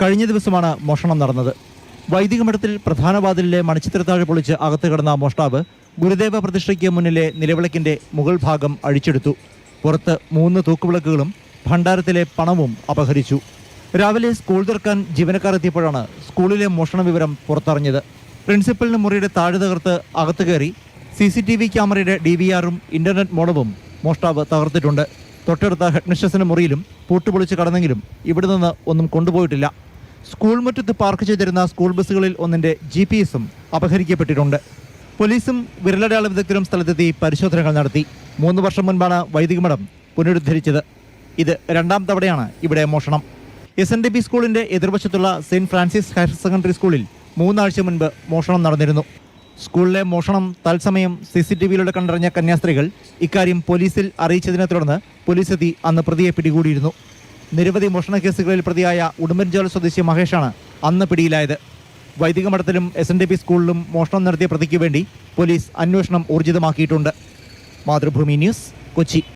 കഴിഞ്ഞ ദിവസമാണ് മോഷണം നടന്നത്. വൈദിക മഠത്തിൽ പ്രധാന വാതിലിലെ മണിച്ചിത്രത്താഴ് പൊളിച്ച് അകത്ത് കിടന്ന മോഷ്ടാവ് ഗുരുദേവ പ്രതിഷ്ഠയ്ക്ക് മുന്നിലെ നിലവിളക്കിന്റെ മുകൾ ഭാഗം അഴിച്ചെടുത്തു. പുറത്ത് മൂന്ന് തൂക്കുവിളക്കുകളും ഭണ്ഡാരത്തിലെ പണവും അപഹരിച്ചു. രാവിലെ സ്കൂൾ തുറക്കാൻ ജീവനക്കാർ എത്തിയപ്പോഴാണ് സ്കൂളിലെ മോഷണ വിവരം പുറത്തറിഞ്ഞത്. പ്രിൻസിപ്പലിന് മുറിയുടെ താഴെ തകർത്ത് അകത്ത് കയറി സി സി ടി വി ക്യാമറയുടെ ഡി വി ആറും ഇന്റർനെറ്റ് മോഡവും മോഷ്ടാവ് തകർത്തിട്ടുണ്ട്. തൊട്ടടുത്ത ഹെഡ്മിസ്ട്രസിന് മുറിയിലും പൂട്ടുപൊളിച്ച് കടന്നെങ്കിലും ഇവിടെ നിന്ന് ഒന്നും കൊണ്ടുപോയിട്ടില്ല. സ്കൂൾ മുറ്റത്ത് പാർക്ക് ചെയ്തിരുന്ന സ്കൂൾ ബസ്സുകളിൽ ഒന്നിന്റെ ജി പി എസും അപഹരിക്കപ്പെട്ടിട്ടുണ്ട്. പോലീസും വിരലടയാള വിദഗ്ധരും സ്ഥലത്തെത്തി പരിശോധനകൾ നടത്തി. മൂന്ന് വർഷം മുൻപാണ് വൈദിക മഠം പുനരുദ്ധരിച്ചത്. ഇത് രണ്ടാം തവണയാണ് ഇവിടെ മോഷണം. എസ് എൻ ഡി പി സ്കൂളിന്റെ എതിർവശത്തുള്ള സെയിന്റ് ഫ്രാൻസിസ് ഹയർ സെക്കൻഡറി സ്കൂളിൽ മൂന്നാഴ്ച മുൻപ് മോഷണം നടന്നിരുന്നു. സ്കൂളിലെ മോഷണം തത്സമയം സി സി ടി വിയിലൂടെ കണ്ടറിഞ്ഞ കന്യാസ്ത്രീകൾ ഇക്കാര്യം പോലീസിൽ അറിയിച്ചതിനെ തുടർന്ന് പോലീസെത്തി അന്ന് പ്രതിയെ പിടികൂടിയിരുന്നു. നിരവധി മോഷണ കേസുകളിൽ പ്രതിയായ ഉടുമ്പൻചോല സ്വദേശി മഹേഷാണ് അന്ന് പിടിയിലായത്. വൈദിക മഠത്തിലും എസ് എൻ ഡി പി സ്കൂളിലും മോഷണം നടത്തിയ പ്രതിക്ക് വേണ്ടി പോലീസ് അന്വേഷണം ഊർജിതമാക്കിയിട്ടുണ്ട്. മാതൃഭൂമി ന്യൂസ് കൊച്ചി.